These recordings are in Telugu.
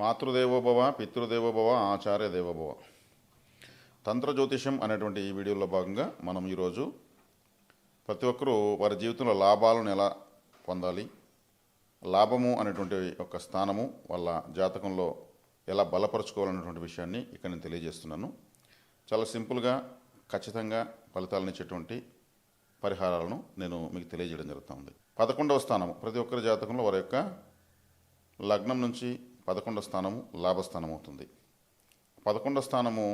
మాతృదేవోభవ పితృదేవోభవ ఆచార్య దేవోభవ తంత్ర జ్యోతిషం అనేటువంటి ఈ వీడియోలో భాగంగా మనం ఈరోజు ప్రతి ఒక్కరూ వారి జీవితంలో లాభాలను ఎలా పొందాలి లాభము అనేటువంటి ఒక స్థానము వాళ్ళ జాతకంలో ఎలా బలపరుచుకోవాలనేటువంటి విషయాన్ని ఇక్కడ నేను తెలియజేస్తున్నాను. చాలా సింపుల్గా ఖచ్చితంగా ఫలితాలను ఇచ్చేటువంటి పరిహారాలను నేను మీకు తెలియజేయడం జరుగుతుంది పదకొండవ స్థానము ప్రతి ఒక్కరి జాతకంలో వారి యొక్క లగ్నం నుంచి పదకొండవ స్థానము లాభస్థానం అవుతుంది. పదకొండవ స్థానము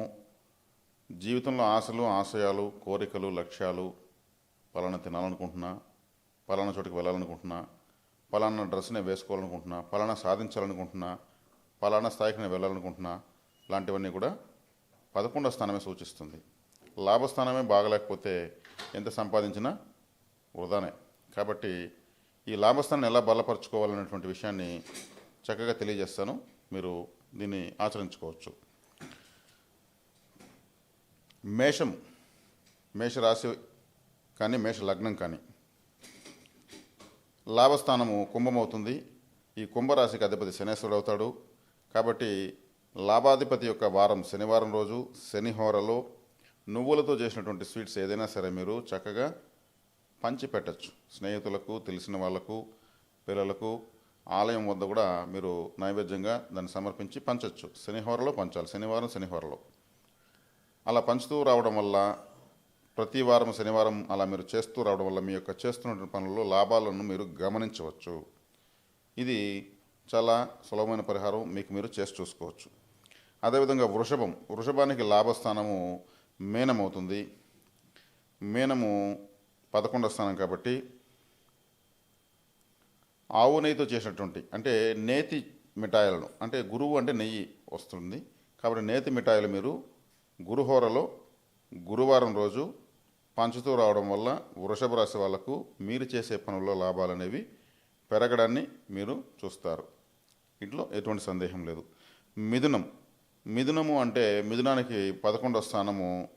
జీవితంలో ఆశలు ఆశయాలు కోరికలు లక్ష్యాలు పలానా తినాలనుకుంటున్నా పలానా చోటికి వెళ్ళాలనుకుంటున్నా పలానా డ్రెస్నే వేసుకోవాలనుకుంటున్నా పలానా సాధించాలనుకుంటున్నా పలానా స్థాయికి నేను వెళ్ళాలనుకుంటున్నా లాంటివన్నీ కూడా పదకొండవ స్థానమే సూచిస్తుంది. లాభస్థానమే బాగలేకపోతే ఎంత సంపాదించినా వృధానే. కాబట్టి ఈ లాభస్థానాన్ని ఎలా బలపరచుకోవాలనేటువంటి విషయాన్ని చక్కగా తెలియజేస్తాను. మీరు దీన్ని ఆచరించుకోవచ్చు. మేషం మేషరాశి కానీ మేష లగ్నం కానీ లాభస్థానము కుంభం అవుతుంది ఈ కుంభరాశికి అధిపతి శనేశ్వరుడు అవుతాడు. కాబట్టి లాభాధిపతి యొక్క వారం శనివారం రోజు శనిహోరలో నువ్వులతో చేసినటువంటి స్వీట్స్ ఏదైనా సరే మీరు చక్కగా పంచి పెట్టచ్చు స్నేహితులకు తెలిసిన వాళ్ళకు పిల్లలకు ఆలయం వద్ద కూడా మీరు నైవేద్యంగా దాన్ని సమర్పించి పంచవచ్చు శనిహోరలో పంచాలి. శనివారం శనివారంలో. అలా పంచుతూ రావడం వల్ల ప్రతి వారం శనివారం అలా మీరు చేస్తూ రావడం వల్ల మీ యొక్క చేస్తున్న పనుల్లో లాభాలను మీరు గమనించవచ్చు. ఇది చాలా సులభమైన పరిహారం. మీకు మీరు చేసి చూసుకోవచ్చు. అదేవిధంగా వృషభం. వృషభానికి లాభస్థానము మేనం అవుతుంది మేనము పదకొండవ స్థానం కాబట్టి ఆవు నెయ్యితో చేసినటువంటి అంటే నేతి మిఠాయిలను అంటే గురువు అంటే నెయ్యి వస్తుంది. కాబట్టి నేతి మిఠాయిలు మీరు గురుహోరలో గురువారం రోజు పంచుతూ రావడం వల్ల వృషభ రాశి వాళ్ళకు మీరు చేసే పనుల్లో లాభాలు అనేవి పెరగడాన్ని మీరు చూస్తారు. ఇంట్లో ఎటువంటి సందేహం లేదు. మిథునం మిథునము అంటే మిథునానికి పదకొండవ స్థానము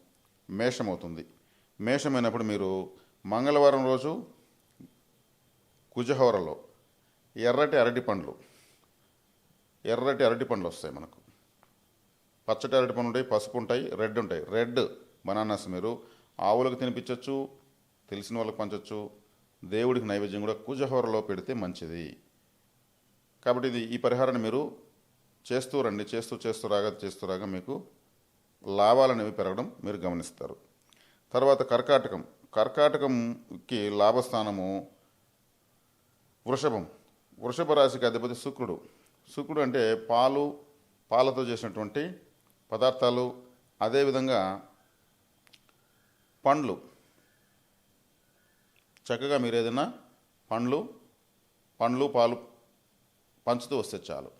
మేషమవుతుంది. మేషమైనప్పుడు మీరు మంగళవారం రోజు కుజహోరలో ఎర్రటి అరటి పండ్లు. ఎర్రటి అరటి పండ్లు వస్తాయి మనకు. పచ్చటి అరటి పండ్లు ఉంటాయి పసుపు ఉంటాయి రెడ్ ఉంటాయి. రెడ్ బనానాస్ మీరు ఆవులకు తినిపించవచ్చు తెలిసిన వాళ్ళకి పంచవచ్చు దేవుడికి నైవేద్యం కూడా కుజహోరలో పెడితే మంచిది. కాబట్టి ఇది ఈ పరిహారాన్ని మీరు చేస్తూ రండి చేస్తూ చేస్తూ రాగా చేస్తూ రాగా మీకు లాభాలు అనేవి పెరగడం మీరు గమనిస్తారు. తర్వాత కర్కాటకం. కర్కాటకంకి లాభస్థానము వృషభం. వృషభ రాశికి అధిపతి శుక్రుడు. శుక్రుడు అంటే పాలు పాలతో చేసినటువంటి పదార్థాలు అదేవిధంగా పండ్లు. చక్కగా మీరు ఏదైనా పండ్లు పండ్లు పాలు పంచుతూ వస్తే చాలు.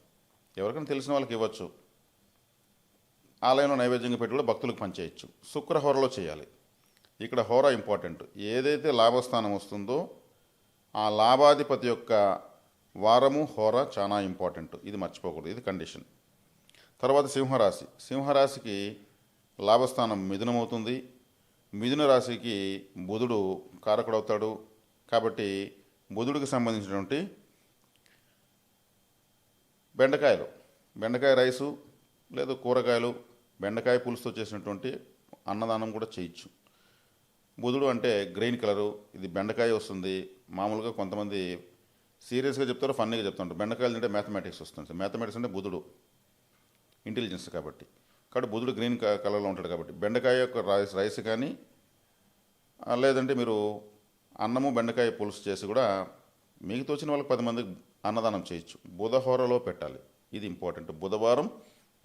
ఎవరికైనా తెలిసిన వాళ్ళకి ఇవ్వచ్చు. ఆలయంలో నైవేద్యంగా పెట్టి కూడా భక్తులకు పంచేయచ్చు. శుక్రహోరలో చేయాలి. ఇక్కడ హోర ఇంపార్టెంట్. ఏదైతే లాభస్థానం వస్తుందో ఆ లాభాధిపతి యొక్క వారము హోర చాలా ఇంపార్టెంట్. ఇది మర్చిపోకూడదు. ఇది కండిషన్. తర్వాత సింహరాశి. సింహరాశికి లాభస్థానం మిథునమవుతుంది. మిథున రాశికి బుధుడు కారకుడవుతాడు. కాబట్టి బుధుడికి సంబంధించినటువంటి బెండకాయలు. బెండకాయ రైసు లేదా కూరగాయలు బెండకాయ పులుసుతో చేసినటువంటి అన్నదానం కూడా చేయొచ్చు. బుధుడు అంటే గ్రీన్ కలరు ఇది బెండకాయ వస్తుంది. మామూలుగా కొంతమంది సీరియస్గా చెప్తారు ఫన్నీగా చెప్తుంటారు బెండకాయలు తింటే మ్యాథమెటిక్స్ వస్తుంది మ్యాథమెటిక్స్ అంటే బుధుడు. ఇంటెలిజెన్స్ కాబట్టి. కాబట్టి బుధుడు గ్రీన్ కలర్లో ఉంటాడు కాబట్టి. బెండకాయ యొక్క రైస్ రైస్ కానీ లేదంటే మీరు అన్నము బెండకాయ పులుసు చేసి కూడా మీకు తోచిన వాళ్ళకి పది మందికి అన్నదానం చేయొచ్చు. బుధహోరలో పెట్టాలి. ఇది ఇంపార్టెంట్. బుధవారం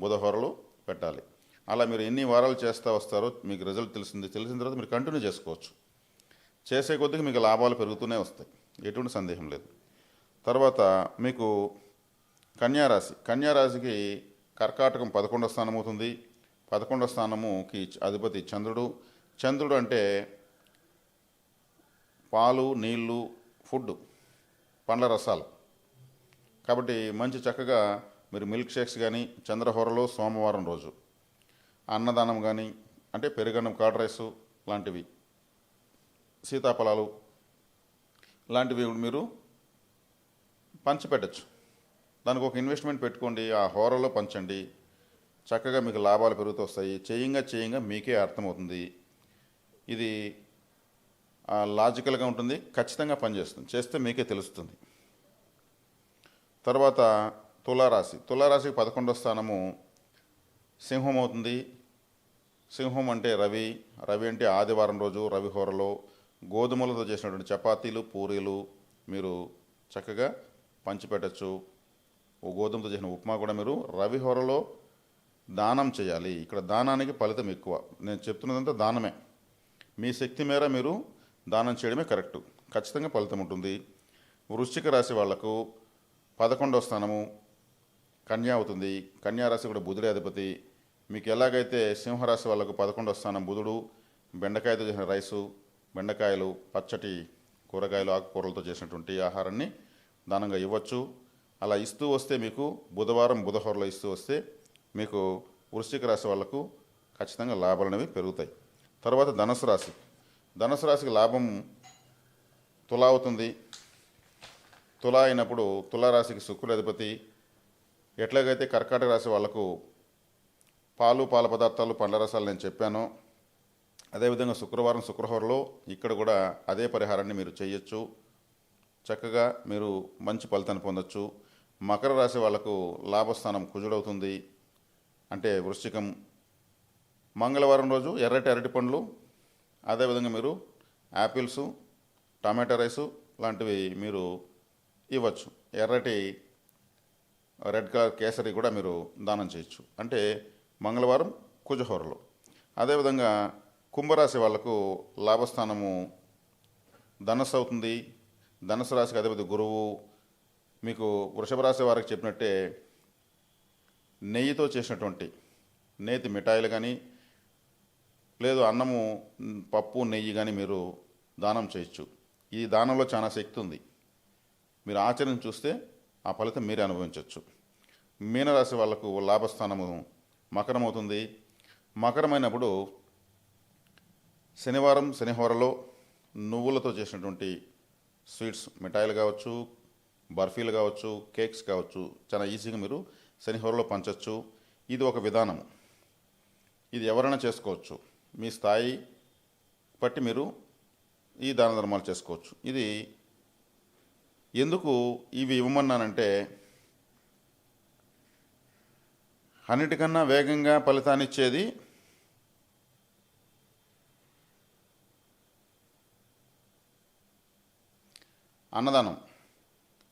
బుధహోరలో పెట్టాలి. అలా మీరు ఎన్ని వారాలు చేస్తూ వస్తారో మీకు రిజల్ట్ తెలిసింది తెలిసిన తర్వాత మీరు కంటిన్యూ చేసుకోవచ్చు. చేసే కొద్దిగా మీకు లాభాలు పెరుగుతూనే వస్తాయి. ఎటువంటి సందేహం లేదు. తర్వాత మీకు కన్యారాశి. కన్యారాశికి కర్కాటకం పదకొండవ స్థానం అవుతుంది. పదకొండవ స్థానముకి అధిపతి చంద్రుడు. చంద్రుడు అంటే పాలు నీళ్ళు ఫుడ్ పండ్ల రసాలు. కాబట్టి మంచి చక్కగా మీరు మిల్క్ షేక్స్ కానీ చంద్రహోరలో సోమవారం రోజు అన్నదానం కానీ అంటే పెరుగన్నం కర్డ్ రైసు లాంటివి సీతాఫలాలు లాంటివి మీరు పంచిపెట్టచ్చు. దానికి ఒక ఇన్వెస్ట్మెంట్ పెట్టుకోండి ఆ హోరలో పంచండి. చక్కగా మీకు లాభాలు పెరుగుతూ వస్తాయి చేయంగా చేయంగా మీకే అర్థమవుతుంది. ఇది లాజికల్గా ఉంటుంది ఖచ్చితంగా పనిచేస్తుంది. చేస్తే మీకే తెలుస్తుంది. తర్వాత తులారాశి. తులారాశికి పదకొండో స్థానము సింహం అవుతుంది. సింహం అంటే రవి. రవి అంటే ఆదివారం రోజు రవి హోరలో గోధుమలతో చేసినటువంటి చపాతీలు పూరీలు మీరు చక్కగా పంచిపెట్టచ్చు. ఓ గోధుమతో చేసిన ఉప్మా కూడా మీరు రవి హోరలో దానం చేయాలి. ఇక్కడ దానానికి ఫలితం ఎక్కువ. నేను చెప్తున్నదంతా దానమే. మీ శక్తి మేర మీరు దానం చేయడమే కరెక్ట్. ఖచ్చితంగా ఫలితం ఉంటుంది. వృశ్చిక రాశి వాళ్ళకు పదకొండవ స్థానము కన్యా అవుతుంది. కన్యారాశి కూడా బుధుడే అధిపతి. మీకు ఎలాగైతే సింహరాశి వాళ్ళకు పదకొండవ స్థానం బుధుడు బెండకాయతో చేసిన రైసు బెండకాయలు పచ్చటి కూరగాయలు ఆకుకూరలతో చేసినటువంటి ఆహారాన్ని దానంగా ఇవ్వచ్చు. అలా ఇస్తూ వస్తే మీకు బుధవారం బుధహోరలో ఇస్తూ వస్తే మీకు వృశ్చిక రాశి వాళ్ళకు ఖచ్చితంగా లాభాలు అనేవి పెరుగుతాయి. తర్వాత ధనుసు రాశి. ధనుసు రాశికి లాభం తులా అవుతుంది తులా అయినప్పుడు తులారాశికి శుక్రుడు అధిపతి. ఎట్లాగైతే కర్కాటక రాశి వాళ్ళకు పాలు పాల పదార్థాలు పండ్ల రసాలు నేను చెప్పాను. అదేవిధంగా శుక్రవారం శుక్రవారంలో ఇక్కడ కూడా అదే పరిహారాన్ని మీరు చేయొచ్చు. చక్కగా మీరు మంచి ఫలితాన్ని పొందొచ్చు. మకర రాశి వాళ్ళకు లాభస్థానం కుజుడవుతుంది. అంటే వృశ్చికం. మంగళవారం రోజు ఎర్రటి అరటి పండ్లు అదేవిధంగా మీరు యాపిల్స్ టమాటా రైసు లాంటివి మీరు ఇవ్వచ్చు. ఎర్రటి రెడ్ కలర్ కేసరి కూడా మీరు దానం చేయొచ్చు. అంటే మంగళవారం కుజహోరలో. అదేవిధంగా కుంభరాశి వాళ్ళకు లాభస్థానము ధనస్సు అవుతుంది. ధనుసు రాశికి అధిపతి గురువు మీకు వృషభ రాశి వారికి చెప్పినట్టే నెయ్యితో చేసినటువంటి నేతి మిఠాయిలు కానీ లేదు అన్నము పప్పు నెయ్యి కానీ మీరు దానం చేయొచ్చు. ఈ దానంలో చాలా శక్తి ఉంది. మీరు ఆచరణ చూస్తే ఆ ఫలితం మీరే అనుభవించవచ్చు మీనరాశి వాళ్ళకు లాభస్థానము మకరం అవుతుంది మకరమైనప్పుడు శనివారం శనివారంలో నువ్వులతో చేసినటువంటి స్వీట్స్ మిఠాయిలు కావచ్చు బర్ఫీలు కావచ్చు కేక్స్ కావచ్చు చాలా ఈజీగా మీరు శనిహోరలో పంచవచ్చు ఇది ఒక విధానం ఇది ఎవరైనా చేసుకోవచ్చు. మీ స్థాయి బట్టి మీరు ఈ దాన ధర్మాలు చేసుకోవచ్చు. ఇది ఎందుకు ఇవి ఇవ్వమన్నానంటే అన్నిటికన్నా వేగంగా ఫలితాన్నిచ్చేది అన్నదానం.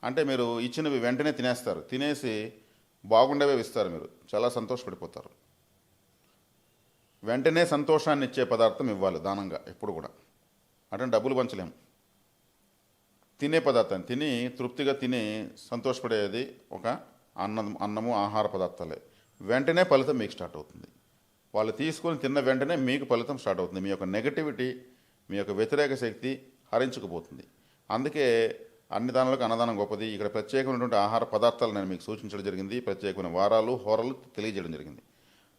అంటే మీరు ఇచ్చినవి వెంటనే తినేస్తారు. తినేసి బాగుండేవే ఇస్తారు మీరు. చాలా సంతోషపడిపోతారు. వెంటనే సంతోషాన్ని ఇచ్చే పదార్థం ఇవ్వాలి దానంగా ఎప్పుడు కూడా. అంటే డబ్బులు పంచలేము తినే పదార్థాన్ని తిని తృప్తిగా తిని సంతోషపడేది ఒక అన్నం అన్నము ఆహార పదార్థాలే. వెంటనే ఫలితం మీకు స్టార్ట్ అవుతుంది. వాళ్ళు తీసుకొని తిన్న వెంటనే మీకు ఫలితం స్టార్ట్ అవుతుంది. మీ యొక్క నెగటివిటీ మీ యొక్క వ్యతిరేక శక్తి హరించుకుపోతుంది. అందుకే అన్ని దానాలకు అన్నదానం గొప్పది. ఇక్కడ ప్రత్యేకమైనటువంటి ఆహార పదార్థాలు నేను మీకు సూచించడం జరిగింది. ప్రత్యేకమైన వారాలు హోరలు తెలియజేయడం జరిగింది.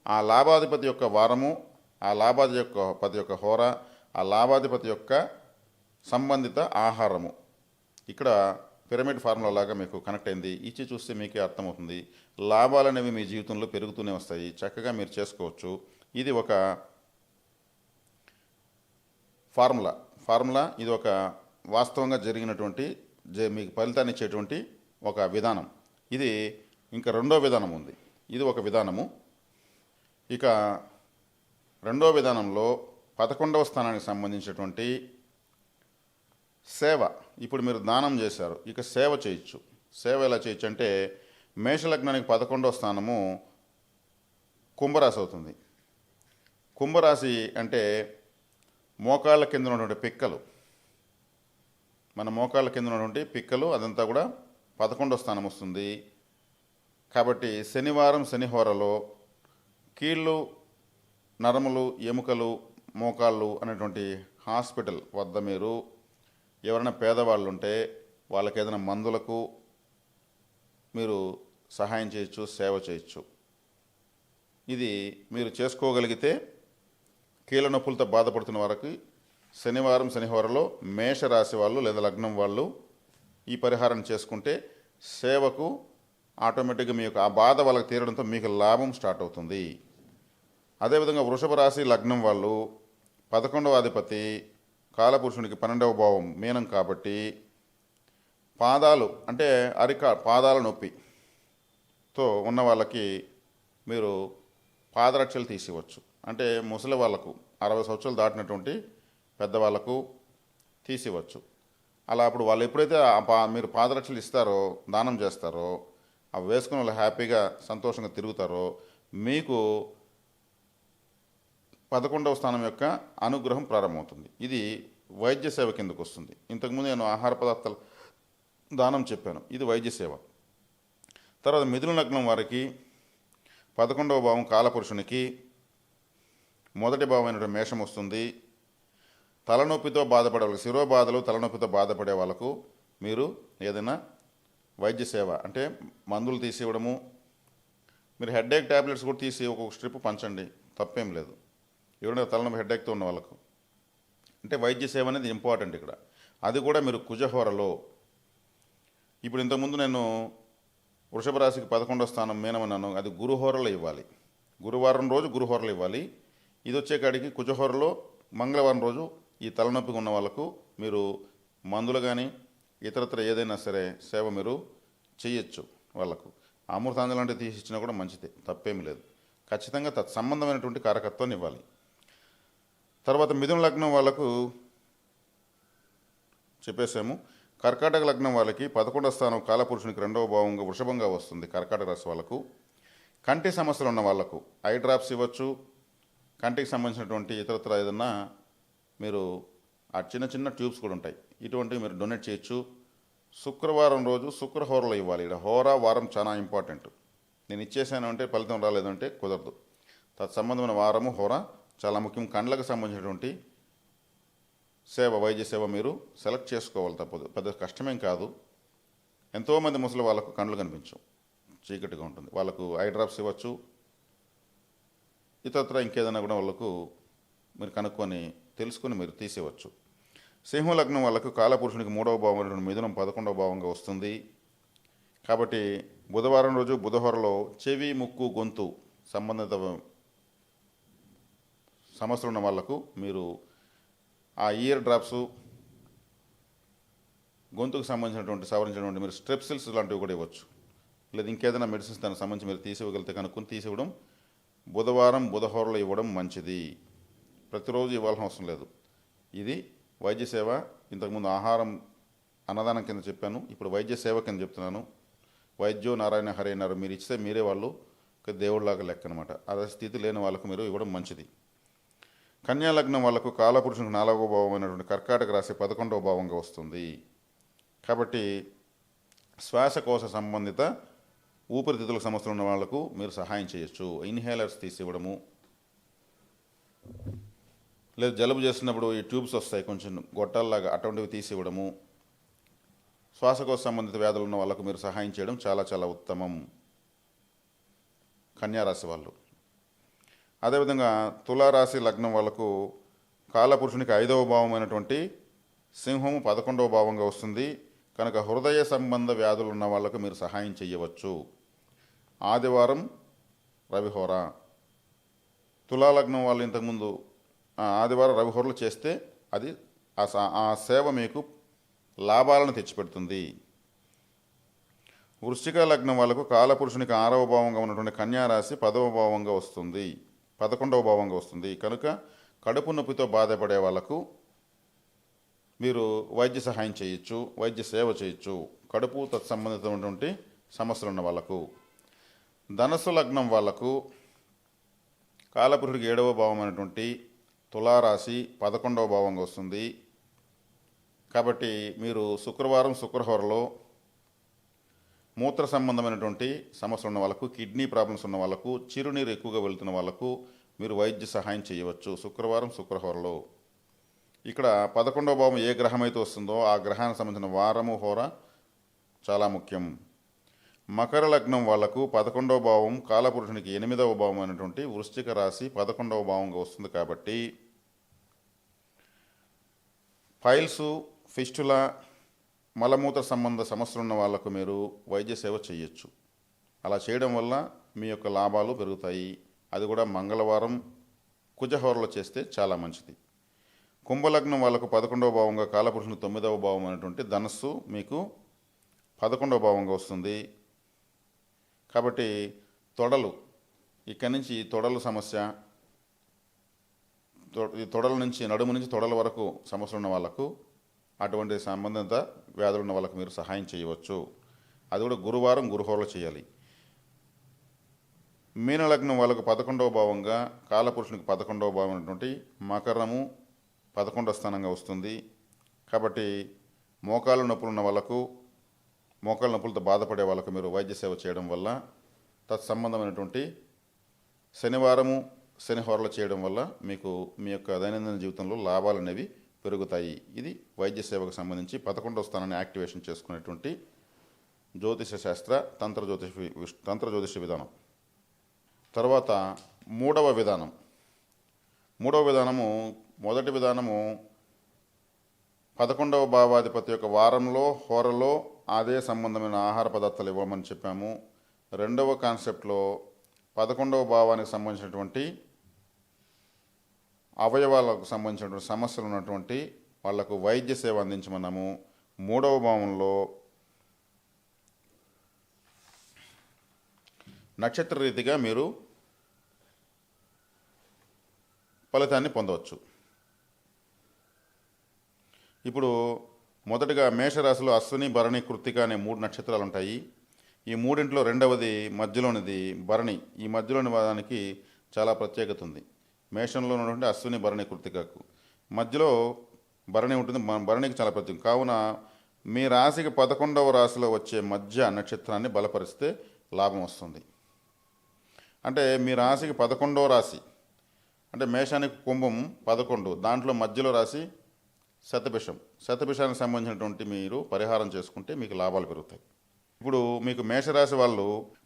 ఆ లాభాధిపతి యొక్క వారము ఆ లాభాధి యొక్క పతి యొక్క హోర ఆ లాభాధిపతి యొక్క సంబంధిత ఆహారము. ఇక్కడ పిరమిడ్ ఫార్ములా లాగా మీకు కనెక్ట్ అయింది. ఇచ్చి చూస్తే మీకే అర్థమవుతుంది. లాభాలు అనేవి మీ జీవితంలో పెరుగుతూనే వస్తాయి. చక్కగా మీరు చేసుకోవచ్చు. ఇది ఒక ఫార్ములా. ఫార్ములా ఇది ఒక వాస్తవంగా జరిగినటువంటి జ- మీకు ఫలితాన్ని ఇచ్చేటువంటి ఒక విధానం. ఇది ఇంకా రెండో విధానం ఉంది. ఇది ఒక విధానము. ఇక రెండో విధానంలో పదకొండవ స్థానానికి సంబంధించినటువంటి సేవ. ఇప్పుడు మీరు దానం చేశారు. ఇక సేవ చేయొచ్చు. సేవ ఎలా చేయొచ్చు అంటే మేషలగ్నానికి పదకొండవ స్థానము కుంభరాశి అవుతుంది. కుంభరాశి అంటే మోకాళ్ళ కింద ఉన్నటువంటి పిక్కలు. మన మోకాళ్ళ కింద ఉన్నటువంటి పిక్కలు అదంతా కూడా పదకొండో స్థానం వస్తుంది. కాబట్టి శనివారం శనిహోరలో కీళ్ళు నరములు ఎముకలు మోకాళ్ళు అనేటువంటి హాస్పిటల్ వద్ద మీరు ఎవరైనా పేదవాళ్ళు ఉంటే వాళ్ళకి ఏదైనా మందులకు మీరు సహాయం చేయొచ్చు సేవ చేయొచ్చు. ఇది మీరు చేసుకోగలిగితే కీళ్ళ నొప్పులతో బాధపడుతున్న వారికి శనివారం శనివారంలో మేషరాశి వాళ్ళు లేదా లగ్నం వాళ్ళు ఈ పరిహారం చేసుకుంటే సేవకు ఆటోమేటిక్గా మీ యొక్క ఆ బాధ వాళ్ళకి తీరడంతో మీకు లాభం స్టార్ట్ అవుతుంది. అదేవిధంగా వృషభ రాశి లగ్నం వాళ్ళు పదకొండవ అధిపతి కాలపురుషునికి పన్నెండవ భావం మీనం కాబట్టి పాదాలు అంటే అరిక పాదాల నొప్పితో ఉన్న వాళ్ళకి మీరు పాదరక్షలు తీసివచ్చు అంటే ముసలి వాళ్ళకు అరవై సంవత్సరాలు దాటినటువంటి పెద్దవాళ్ళకు తీసివచ్చు అలా అప్పుడు వాళ్ళు ఎప్పుడైతే పా మీరు పాదరక్షలు ఇస్తారో దానం చేస్తారో అవి వేసుకుని వాళ్ళు హ్యాపీగా సంతోషంగా తిరుగుతారో మీకు పదకొండవ స్థానం యొక్క అనుగ్రహం ప్రారంభమవుతుంది. ఇది వైద్య సేవ కిందకు వస్తుంది. ఇంతకుముందు నేను ఆహార పదార్థాలు దానం చెప్పాను. ఇది వైద్య సేవ. తర్వాత మిథున లగ్నం వారికి పదకొండవ భావం కాలపురుషునికి మొదటి భావం అయినటువంటి మేషం వస్తుంది. తలనొప్పితో బాధపడే వాళ్ళకి శిరోబాధలు తలనొప్పితో బాధపడే వాళ్ళకు మీరు ఏదైనా వైద్య సేవ అంటే మందులు తీసి ఇవ్వడము మీరు హెడ్ఏక్ ట్యాబ్లెట్స్ కూడా తీసి ఒక్కొక్క స్ట్రిప్ పంచండి తప్పేం లేదు. ఎవరైనా తలనొప్పి హెడ్ఏక్తో ఉన్న వాళ్ళకు. అంటే వైద్య సేవ అనేది ఇంపార్టెంట్ ఇక్కడ. అది కూడా మీరు కుజహోరలో. ఇప్పుడు ఇంతకుముందు నేను వృషభ రాశికి పదకొండో స్థానం మేనమన్నాను అది గురుహోరలో ఇవ్వాలి. గురువారం రోజు గురుహోరలు ఇవ్వాలి. ఇది వచ్చే కాడికి కుజహోరలో మంగళవారం రోజు ఈ తలనొప్పిగా ఉన్న వాళ్ళకు మీరు మందులు కానీ ఇతరత్ర ఏదైనా సరే సేవ మీరు చేయొచ్చు వాళ్ళకు. అమృతాంజలి లాంటివి తీసి ఇచ్చినా కూడా మంచిదే తప్పేమీ లేదు. ఖచ్చితంగా తత్ సంబంధమైనటువంటి కారకత్వాన్ని ఇవ్వాలి. తర్వాత మిథున లగ్నం వాళ్ళకు చెప్పేసాము కర్కాటక లగ్నం వాళ్ళకి పదకొండవ స్థానం కాలపురుషునికి రెండవ భావంగా వృషభంగా వస్తుంది కర్కాటక రాశి వాళ్ళకు. కంటి సమస్యలు ఉన్న వాళ్ళకు ఐ డ్రాప్స్ ఇవ్వచ్చు. కంటికి సంబంధించినటువంటి ఇతరత్ర ఏదన్నా మీరు ఆ చిన్న చిన్న ట్యూబ్స్ కూడా ఉంటాయి. ఇటువంటివి మీరు డొనేట్ చేయొచ్చు. శుక్రవారం రోజు శుక్ర హోరలో ఇవ్వాలి. ఇక్కడ హోరా వారం చాలా ఇంపార్టెంట్. నేను ఇచ్చేసాను అంటే ఫలితం రాలేదంటే కుదరదు. తత్సంబంధమైన వారము హోరా చాలా ముఖ్యం. కండ్లకు సంబంధించినటువంటి సేవ వైద్య సేవ మీరు సెలెక్ట్ చేసుకోవాలి తప్పదు. పెద్ద కష్టమేం కాదు. ఎంతోమంది ముసలి వాళ్ళకు కండ్లు కనిపించవు. చీకటిగా ఉంటుంది. వాళ్ళకు ఐ డ్రాప్స్ ఇవ్వచ్చు. ఇతరత్ర ఇంకేదైనా కూడా వాళ్ళకు మీరు కనుక్కొని తెలుసుకొని మీరు తీసేవచ్చు సింహ లగ్నం వాళ్ళకు కాలపురుషునికి మూడవ భావం మిథునం పదకొండవ భావంగా వస్తుంది. కాబట్టి బుధవారం రోజు బుధవారంలో చెవి ముక్కు గొంతు సంబంధిత సమస్యలు ఉన్న వాళ్ళకు మీరు ఆ ఇయర్ డ్రాప్స్ గొంతుకు సంబంధించినటువంటి సవరించినటువంటి మీరు స్ట్రెప్సిల్స్ లాంటివి కూడా ఇవ్వచ్చు. లేదా ఇంకేదైనా మెడిసిన్స్ దానికి సంబంధించి మీరు తీసివ్వగలిగితే కనుక్కొని తీసివ్వడం బుధవారం బుధహోరలో ఇవ్వడం మంచిది. ప్రతిరోజు ఇవ్వాల్సిన అవసరం లేదు. ఇది వైద్య సేవ ఇంతకుముందు ఆహారం అన్నదానం కింద చెప్పాను ఇప్పుడు వైద్య సేవ కింద చెప్తున్నాను. వైద్యో నారాయణ హరి అన్నారు మీరు ఇస్తే మీరే వాళ్ళు దేవుళ్ళలాగా దేవుడిలాగా లెక్క అనమాట అదే స్థితి లేని వాళ్ళకు మీరు ఇవ్వడం మంచిది. కన్యా లగ్నం వాళ్ళకు కాలపురుషునికి నాలుగవ భావం అయినటువంటి కర్కాటక రాశి పదకొండవ భావంగా వస్తుంది. కాబట్టి శ్వాసకోశ సంబంధిత ఊపిరితిత్తుల సమస్యలు ఉన్న వాళ్ళకు మీరు సహాయం చేయొచ్చు. ఇన్హేలర్స్ తీసివ్వడము. లేదు జలుబు చేసినప్పుడు ఈ ట్యూబ్స్ వస్తాయి కొంచెం గొట్టాల్లాగా అటువంటివి తీసివ్వడము. శ్వాసకోశ సంబంధిత వ్యాధులు ఉన్న వాళ్ళకు మీరు సహాయం చేయడం చాలా చాలా ఉత్తమం. కన్యారాశి వాళ్ళు. అదేవిధంగా తులారాశి లగ్నం వాళ్ళకు కాలపురుషునికి ఐదవ భావమైనటువంటి సింహము పదకొండవ భావంగా వస్తుంది. కనుక హృదయ సంబంధ వ్యాధులు ఉన్న వాళ్ళకు మీరు సహాయం చేయవచ్చు. ఆదివారం రవిహోర. తులాలగ్నం వాళ్ళు ఇంతకుముందు ఆదివారం రవిహోరలు చేస్తే అది ఆ ఆ సేవ మీకు లాభాలను తెచ్చిపెడుతుంది. వృశ్చిక లగ్నం వాళ్ళకు కాలపురుషునికి ఆరవ భావంగా ఉన్నటువంటి కన్యారాశి పదవ భావంగా వస్తుంది. పదకొండవ భావంగా వస్తుంది. కనుక కడుపు నొప్పితో బాధపడే వాళ్ళకు మీరు వైద్య సహాయం చేయొచ్చు వైద్య సేవ చేయొచ్చు. కడుపు తత్సంబంధితమైనటువంటి సమస్యలు ఉన్న వాళ్ళకు. ధనస్సు లగ్నం వాళ్ళకు కాలపురుడికి ఏడవ భావం అనేటువంటి తులారాశి పదకొండవ భావంగా వస్తుంది. కాబట్టి మీరు శుక్రవారం శుక్రవారంలో మూత్ర సంబంధమైనటువంటి సమస్యలు ఉన్న వాళ్ళకు కిడ్నీ ప్రాబ్లమ్స్ ఉన్న వాళ్ళకు చిరునీరు ఎక్కువగా వెళ్తున్న వాళ్ళకు మీరు వైద్య సహాయం చేయవచ్చు శుక్రవారం శుక్రవారంలో ఇక్కడ పదకొండవ భావం ఏ గ్రహం అయితే వస్తుందో ఆ గ్రహానికి సంబంధించిన వారము హోర చాలా ముఖ్యం. మకర లగ్నం వాళ్ళకు పదకొండవ భావం కాలపురుషునికి ఎనిమిదవ భావం అయినటువంటి వృశ్చిక రాశి పదకొండవ భావంగా వస్తుంది కాబట్టి ఫైల్స్ ఫిస్టుల మలమూత్ర సంబంధ సమస్యలు ఉన్న వాళ్ళకు మీరు వైద్య సేవ చేయొచ్చు. అలా చేయడం వల్ల మీ యొక్క లాభాలు పెరుగుతాయి. అది కూడా మంగళవారం కుజహోరలో చేస్తే చాలా మంచిది. కుంభలగ్నం వాళ్ళకు పదకొండవ భావంగా కాలపురుషుని తొమ్మిదవ భావం అనేటువంటి ధనస్సు మీకు పదకొండవ భావంగా వస్తుంది. కాబట్టి తొడలు ఇక్కడి నుంచి తొడల సమస్య ఈ తొడల నుంచి నడుము నుంచి తొడల వరకు సమస్యలు ఉన్న వాళ్ళకు అటువంటి సంబంధిత వ్యాధులు ఉన్న వాళ్ళకు మీరు సహాయం చేయవచ్చు. అది కూడా గురువారం గురుహోరలో చేయాలి. మీనలగ్నం వాళ్ళకు పదకొండవ భావంగా కాలపురుషునికి పదకొండవ భావం అనేటువంటి మకరము పదకొండవ స్థానంగా వస్తుంది. కాబట్టి మోకాలు నొప్పులు ఉన్న వాళ్ళకు మోకాలు నొప్పులతో బాధపడే వాళ్ళకు మీరు వైద్య సేవ చేయడం వల్ల తత్సంబంధమైనటువంటి శనివారము శనిహోరలు చేయడం వల్ల మీకు మీ యొక్క దైనందిన జీవితంలో లాభాలు అనేవి పెరుగుతాయి. ఇది వైద్య సేవకు సంబంధించి పదకొండవ స్థానాన్ని యాక్టివేషన్ చేసుకునేటువంటి జ్యోతిష శాస్త్ర తంత్ర జ్యోతిష తంత్ర జ్యోతిష విధానం. తర్వాత మూడవ విధానం. మూడవ విధానము మొదటి విధానము పదకొండవ భావాధిపతి యొక్క వారంలో హోరలో అదే సంబంధమైన ఆహార పదార్థాలు ఇవ్వమని చెప్పాము. రెండవ కాన్సెప్ట్లో పదకొండవ భావానికి సంబంధించినటువంటి అవయవాలకు సంబంధించినటువంటి సమస్యలు ఉన్నటువంటి వాళ్ళకు వైద్య సేవ అందించమన్నాము. మూడవ భావంలో నక్షత్ర రీతిగా మీరు ఫలితాన్ని పొందవచ్చు. ఇప్పుడు మొదటగా మేషరాశిలో అశ్విని భరణి కృత్తిక అనే మూడు నక్షత్రాలు ఉంటాయి ఈ మూడింట్లో రెండవది మధ్యలోనిది భరణి. ఈ మధ్యలోని వాదానికి చాలా ప్రత్యేకత ఉంది మేషంలో ఉన్నటువంటి అశ్విని భరణి కృతికకు మధ్యలో భరణి ఉంటుంది. మ- భరణికి చాలా ప్రత్యేకం. కావున మీ రాశికి పదకొండవ రాశిలో వచ్చే మధ్య నక్షత్రాన్ని బలపరిస్తే లాభం వస్తుంది. అంటే మీ రాశికి పదకొండవ రాశి. అంటే మేషానికి కుంభం పదకొండు. దాంట్లో మధ్యలో రాశి శతభిషం శతభిషానికి సంబంధించినటువంటి మీరు పరిహారం చేసుకుంటే మీకు లాభాలు పెరుగుతాయి. ఇప్పుడు మీకు మేషరాశి వాళ్ళు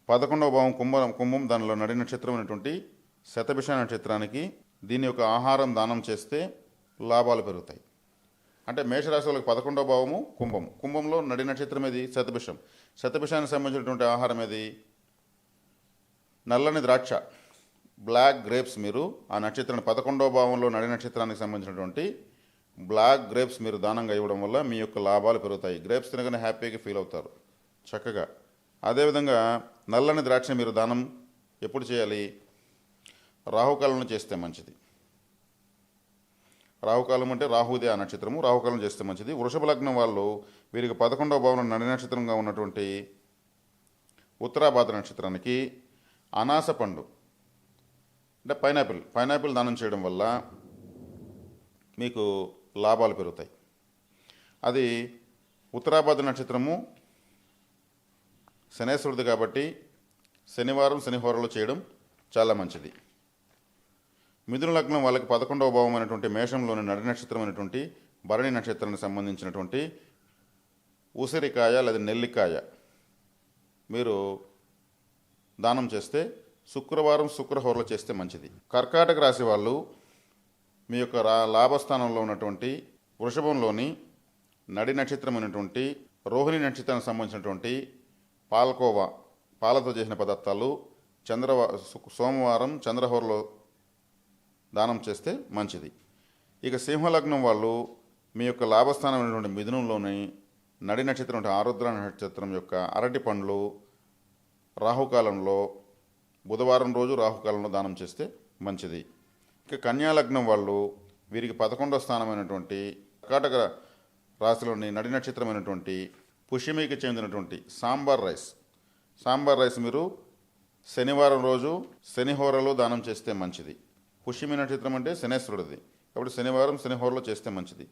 పదకొండవ భావం కుంభం కుంభం దానిలో నడి నక్షత్రం అనేటువంటి శతభిష నక్షత్రానికి దీని యొక్క ఆహారం దానం చేస్తే లాభాలు పెరుగుతాయి. అంటే మేషరాశి వాళ్ళకి పదకొండవ భావము కుంభం. కుంభంలో నడి నక్షత్రం ఏది? శతభిషం శతభిషానికి సంబంధించినటువంటి ఆహారం ఏది? నల్లని ద్రాక్ష. బ్లాక్ గ్రేప్స్ మీరు ఆ నక్షత్రాన్ని పదకొండవ భావంలో నడి నక్షత్రానికి సంబంధించినటువంటి బ్లాక్ గ్రేప్స్ మీరు దానంగా ఇవ్వడం వల్ల మీ యొక్క లాభాలు పెరుగుతాయి. గ్రేప్స్ తినగానే హ్యాపీగా ఫీల్ అవుతారు. చక్కగా. అదేవిధంగా నల్లని ద్రాక్ష మీరు దానం ఎప్పుడు చేయాలి? రాహుకాలంలో చేస్తే మంచిది. రాహుకాలం అంటే రాహుదే ఆ నక్షత్రము. రాహుకాలం చేస్తే మంచిది. వృషభ లగ్నం వాళ్ళు వీరికి పదకొండవ భావన నడి నక్షత్రంగా ఉన్నటువంటి ఉత్తరాభాద్ర నక్షత్రానికి అనాస పండు అంటే పైనాపిల్. పైనాపిల్ దానం చేయడం వల్ల మీకు లాభాలు పెరుగుతాయి. అది ఉత్తరాభాద్ర నక్షత్రము శనేశ్వరుడు కాబట్టి శనివారం శనిహోరలో చేయడం చాలా మంచిది. మిథున లగ్నం వాళ్ళకి పదకొండవ భావం అయినటువంటి మేషంలోని నడి నక్షత్రం అయినటువంటి భరణి నక్షత్రానికి సంబంధించినటువంటి ఉసిరికాయ లేదా నెల్లికాయ మీరు దానం చేస్తే శుక్రవారం శుక్రహోరలో చేస్తే మంచిది. కర్కాటక రాశి వాళ్ళు మీ యొక్క రా లాభస్థానంలో ఉన్నటువంటి వృషభంలోని నడి నక్షత్రమైనటువంటి రోహిణి నక్షత్రానికి సంబంధించినటువంటి పాల్కోవా పాలతో చేసిన పదార్థాలు చంద్రవా సోమవారం చంద్రహోరలో దానం చేస్తే మంచిది. ఇక సింహలగ్నం వాళ్ళు మీ యొక్క లాభస్థానమైనటువంటి మిథునంలోని నడి నక్షత్రం అంటే ఆరుద్ర నక్షత్రం యొక్క అరటి పండ్లు రాహుకాలంలో బుధవారం రోజు రాహుకాలంలో దానం చేస్తే మంచిది. ఇక కన్యా లగ్నం వాళ్ళు వీరికి పదకొండవ స్థానమైనటువంటి కర్కాటక రాశిలోని నడి నక్షత్రమైనటువంటి పుష్యమికి చెందినటువంటి సాంబార్ రైస్. సాంబార్ రైస్ మీరు శనివారం రోజు శనిహోరలో దానం చేస్తే మంచిది. పుష్యమి నక్షత్రం అంటే శనేశ్వరుడిది. కాబట్టి శనివారం శనిహోరలో చేస్తే మంచిది.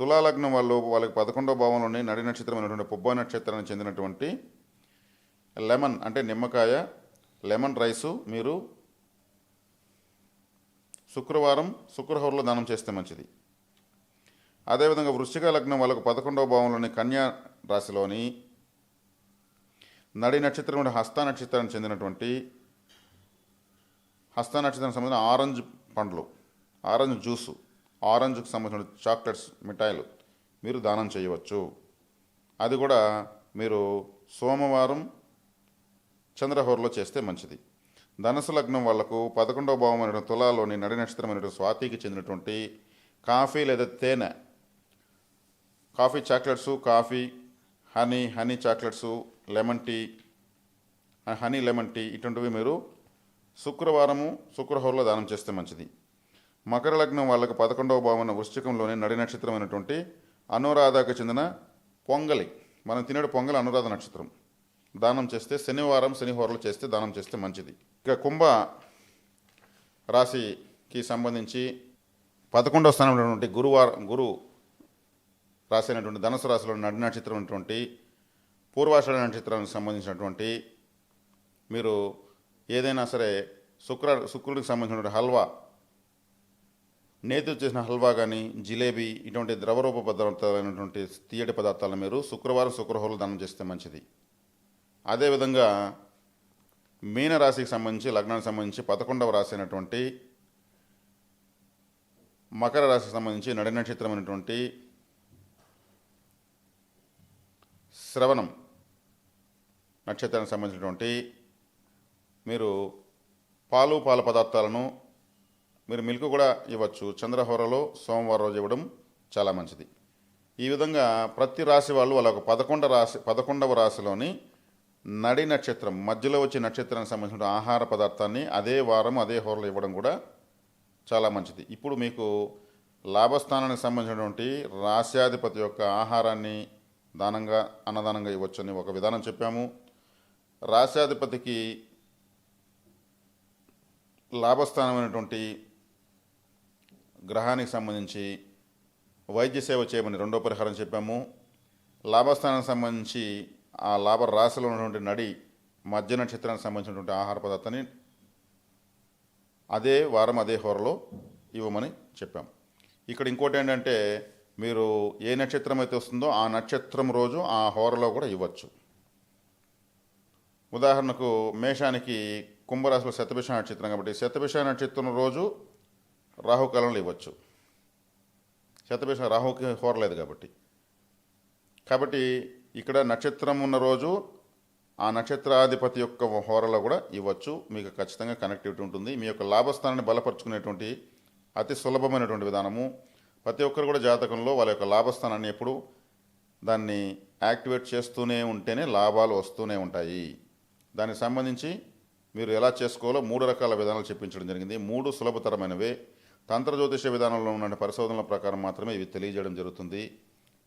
తులా లగ్నం వాళ్ళు వాళ్ళకి పదకొండవ భావంలోని నడి నక్షత్రమైనటువంటి పుబ్బ నక్షత్రానికి చెందినటువంటి లెమన్ అంటే నిమ్మకాయ లెమన్ రైసు మీరు శుక్రవారం శుక్రహోరలో దానం చేస్తే మంచిది. అదేవిధంగా వృశ్చిక లగ్నం వాళ్ళకు పదకొండవ భావంలోని కన్యా రాశిలోని నడి నక్షత్రం హస్త నక్షత్రానికి చెందినటువంటి హస్త నక్షత్రానికి సంబంధించిన ఆరెంజ్ పండ్లు ఆరెంజ్ జ్యూసు ఆరెంజ్కి సంబంధించిన చాక్లెట్స్ మిఠాయిలు మీరు దానం చేయవచ్చు. అది కూడా మీరు సోమవారం చంద్రహోరలో చేస్తే మంచిది. ధనుసు లగ్నం వాళ్ళకు పదకొండవ భావం అనే తులాలోని నడి నక్షత్రం అనే స్వాతికి చెందినటువంటి కాఫీ లేదా తేనె. Coffee chocolates coffee honey honey chocolates lemon tea honey lemon tea ఇటువంటివి మీరు శుక్రవారము శుక్రహోరలో దానం చేస్తే మంచిది. మకర లగ్నం వాళ్ళకు పదకొండవ భావన వృశ్చికంలోని నడి నక్షత్రమైనటువంటి అనురాధకు చెందిన పొంగలి. మనం తినేడు పొంగలి అనురాధ నక్షత్రం. దానం చేస్తే శనివారం శనిహోరలు చేస్తే దానం చేస్తే మంచిది. ఇక కుంభ రాశికి సంబంధించి పదకొండవ స్థానంలో ఉన్నటువంటి గురువారం గురు రాశి అయినటువంటి ధనుసు రాశిలో నడి నక్షత్రం ఉన్నటువంటి పూర్వాషాఢ నక్షత్రానికి సంబంధించినటువంటి మీరు ఏదైనా సరే శుక్ర శుక్రుడికి సంబంధించినటువంటి హల్వా నేతి చేసిన హల్వా కానీ జిలేబీ ఇటువంటి ద్రవరూప పదార్థాలైనటువంటి తీయటి పదార్థాలను మీరు శుక్రవారం శుక్రహోలు దానం చేస్తే మంచిది. అదేవిధంగా మీన రాశికి సంబంధించి లగ్నానికి సంబంధించి పదకొండవ రాశి అయినటువంటి మకర రాశికి సంబంధించి నడి నక్షత్రమైనటువంటి శ్రవణం నక్షత్రానికి సంబంధించినటువంటి మీరు పాలు పాల పదార్థాలను మీరు మిల్క్ కూడా ఇవ్వచ్చు. చంద్రహోరలో సోమవారం రోజు ఇవ్వడం చాలా మంచిది. ఈ విధంగా ప్రతి రాశి వాళ్ళు వాళ్ళ ఒక పదకొండ రాశి పదకొండవ రాశిలోని నడి నక్షత్రం మధ్యలో వచ్చే నక్షత్రానికి సంబంధించిన ఆహార పదార్థాన్ని అదే వారం అదే హోరలో ఇవ్వడం కూడా చాలా మంచిది. ఇప్పుడు మీకు లాభస్థానానికి సంబంధించినటువంటి రాశ్యాధిపతి యొక్క ఆహారాన్ని దానంగా అన్నదానంగా ఇవ్వచ్చని ఒక విధానం చెప్పాము. రాశ్యాధిపతికి లాభస్థానమైనటువంటి గ్రహానికి సంబంధించి వైద్య సేవ చేయమని రెండో పరిహారం చెప్పాము. లాభస్థానానికి సంబంధించి ఆ లాభ రాశిలో ఉన్నటువంటి నడి మధ్య నక్షత్రానికి సంబంధించినటువంటి ఆహార పదార్థాన్ని అదే వారం అదే హోరలో ఇవ్వమని చెప్పాం. ఇక్కడ ఇంకోటి ఏంటంటే మీరు ఏ నక్షత్రం అయితే వస్తుందో ఆ నక్షత్రం రోజు ఆ హోరలో కూడా ఇవ్వచ్చు. ఉదాహరణకు మేషానికి కుంభరాశిలో శతభిష నక్షత్రం కాబట్టి శతభిష నక్షత్రం రోజు రాహుకాలంలో ఇవ్వచ్చు. శతభిష రాహుకి హోరలేదు కాబట్టి. కాబట్టి ఇక్కడ నక్షత్రం ఉన్న రోజు ఆ నక్షత్రాధిపతి యొక్క హోరలో కూడా ఇవ్వచ్చు. మీకు ఖచ్చితంగా కనెక్టివిటీ ఉంటుంది. మీ యొక్క లాభస్థానాన్ని బలపరుచుకునేటువంటి అతి సులభమైనటువంటి విధానము. ప్రతి ఒక్కరు కూడా జాతకంలో వాళ్ళ యొక్క లాభస్థానాన్ని ఎప్పుడు దాన్ని యాక్టివేట్ చేస్తూనే ఉంటేనే లాభాలు వస్తూనే ఉంటాయి. దానికి సంబంధించి మీరు ఎలా చేసుకోవాలో మూడు రకాల విధానాలు చెప్పించడం జరిగింది. మూడు సులభతరమైనవే. తంత్ర జ్యోతిష విధానంలో ఉన్న పరిశోధనల ప్రకారం మాత్రమే ఇవి తెలియజేయడం జరుగుతుంది.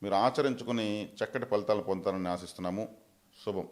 మీరు ఆచరించుకుని చక్కటి ఫలితాలు పొందుతారని ఆశిస్తున్నాము. శుభం.